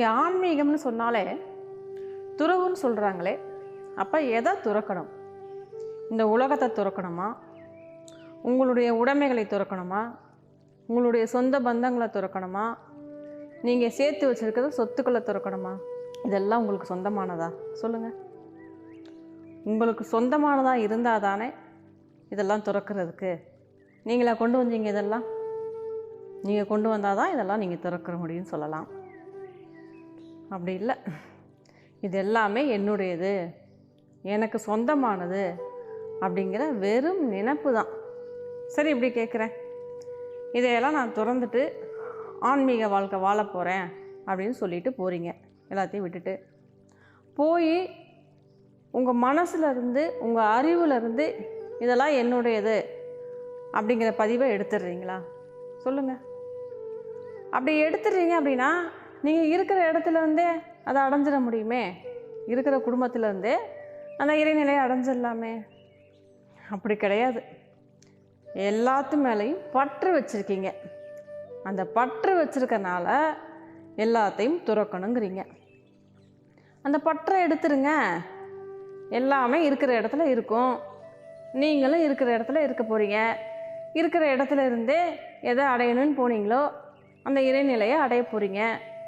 இங்கே ஆன்மீகம்னு சொன்னாலே துறவுன்னு சொல்கிறாங்களே அப்போ எதை துறக்கணும்? இந்த உலகத்தை துறக்கணுமா? உங்களுடைய உடைமைகளை துறக்கணுமா? உங்களுடைய சொந்த பந்தங்களை துறக்கணுமா? நீங்கள் சேர்த்து வச்சுருக்கிறது சொத்துக்களை துறக்கணுமா? இதெல்லாம் உங்களுக்கு சொந்தமானதா? சொல்லுங்கள் உங்களுக்கு சொந்தமானதாக இருந்தால் தானே இதெல்லாம் துறக்கிறதுக்கு. நீங்களா கொண்டு வந்தீங்க இதெல்லாம்? நீங்கள் கொண்டு வந்தால் தான் இதெல்லாம் நீங்கள் திறக்கிற முடியும்னு சொல்லலாம். அப்படி இல்லை. இது எல்லாமே என்னுடையது. எனக்கு சொந்தமானது அப்படிங்கிற வெறும் நினப்பு தான். சரி இப்படி கேட்குறேன். இதையெல்லாம் நான் திறந்துட்டு ஆன்மீக வாழ்க்கை வாழ போகிறேன் அப்படின்னு சொல்லிட்டு போகிறீங்க எல்லாத்தையும் விட்டுட்டு. போய் உங்கள் மனசுலேருந்து உங்கள் அறிவுலேருந்து இதெல்லாம் என்னுடையது அப்படிங்கிற பதிவை எடுத்துடுறீங்களா? சொல்லுங்கள் அப்படி எடுத்துடுறீங்க அப்படின்னா நீங்கள் இருக்கிற இடத்துல இருந்தே அதை அடைஞ்சிட முடியுமே? இருக்கிற குடும்பத்துல இருந்தே அந்த இறைநிலையை அடைஞ்சிடலாமே? அப்படி கிடையாது. எல்லாத்து மேலேயும் பற்று வச்சுருக்கீங்க. அந்த பற்று வச்சுருக்கனால எல்லாத்தையும் துறக்கணுங்கிறீங்க. அந்த பற்றை எடுத்துருங்க. எல்லாமே இருக்கிற இடத்துல இருக்கும். நீங்களும் இருக்கிற இடத்துல இருக்க போகிறீங்க இருக்கிற இடத்துல இருந்தே எதை அடையணும்னு போனீங்களோ அந்த இறைநிலையை அடைய போகிறீங்க